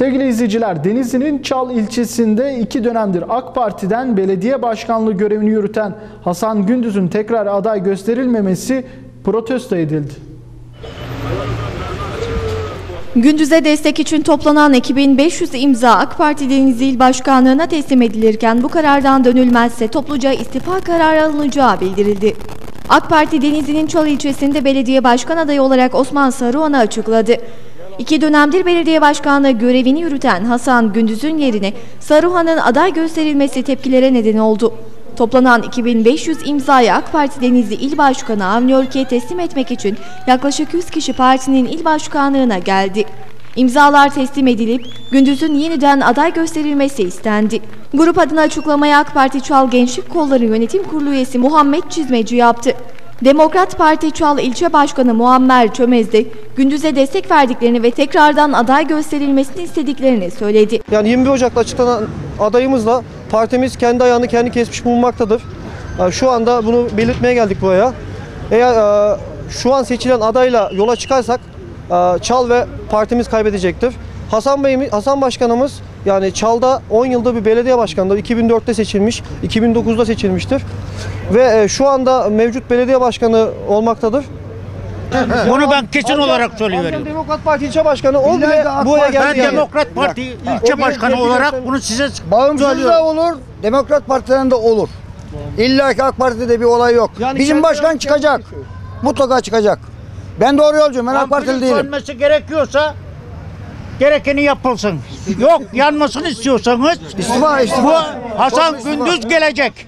Sevgili izleyiciler, Denizli'nin Çal ilçesinde iki dönemdir AK Parti'den belediye başkanlığı görevini yürüten Hasan Gündüz'ün tekrar aday gösterilmemesi protesto edildi. Gündüz'e destek için toplanan 2500 imza AK Parti Denizli İl Başkanlığı'na teslim edilirken bu karardan dönülmezse topluca istifa kararı alınacağı bildirildi. AK Parti Denizli'nin Çal ilçesinde belediye başkan adayı olarak Osman Saruhan'ı açıkladı. İki dönemdir belediye başkanlığı görevini yürüten Hasan Gündüz'ün yerine Saruhan'ın aday gösterilmesi tepkilere neden oldu. Toplanan 2500 imzayı AK Parti Denizli İl Başkanı Avni Örke'ye teslim etmek için yaklaşık 100 kişi partinin il başkanlığına geldi. İmzalar teslim edilip Gündüz'ün yeniden aday gösterilmesi istendi. Grup adına açıklamayı AK Parti Çal Gençlik Kolları Yönetim Kurulu üyesi Muhammed Çizmeci yaptı. Demokrat Parti Çal İlçe Başkanı Muammer Çömez de Gündüz'e destek verdiklerini ve tekrardan aday gösterilmesini istediklerini söyledi. Yani 21 Ocak'ta açıklanan adayımızla partimiz kendi ayağını kendi kesmiş bulunmaktadır. Yani şu anda bunu belirtmeye geldik buraya. Eğer e, şu an seçilen adayla yola çıkarsak e, Çal ve partimiz kaybedecektir. Hasan Bey'imiz, Hasan Başkanımız yani Çal'da 10 yılda bir belediye başkanıdır. 2004'te seçilmiş, 2009'da seçilmiştir. Ve e, şu anda mevcut belediye başkanı olmaktadır. Bunu ben kesin olarak söylüyorum. Demokrat Parti ilçe başkanı o bile buraya geldi. Ben yani. Demokrat Parti ilçe başkanı olarak bunu size Bağımsız söylüyorum. da olur, Demokrat Parti'den de olur. İlla ki AK Parti'de bir olay yok. Yani Bizim kendi başkan çıkacak. şey. Mutlaka çıkacak. Ben doğru yolcuyum, ben AK Ampulün Partili değilim. sönmesi gerekiyorsa gerekeni yapılsın. Yok yanmasını istiyorsanız İstifa, istifa. bu Hasan İstifa. Gündüz gelecek.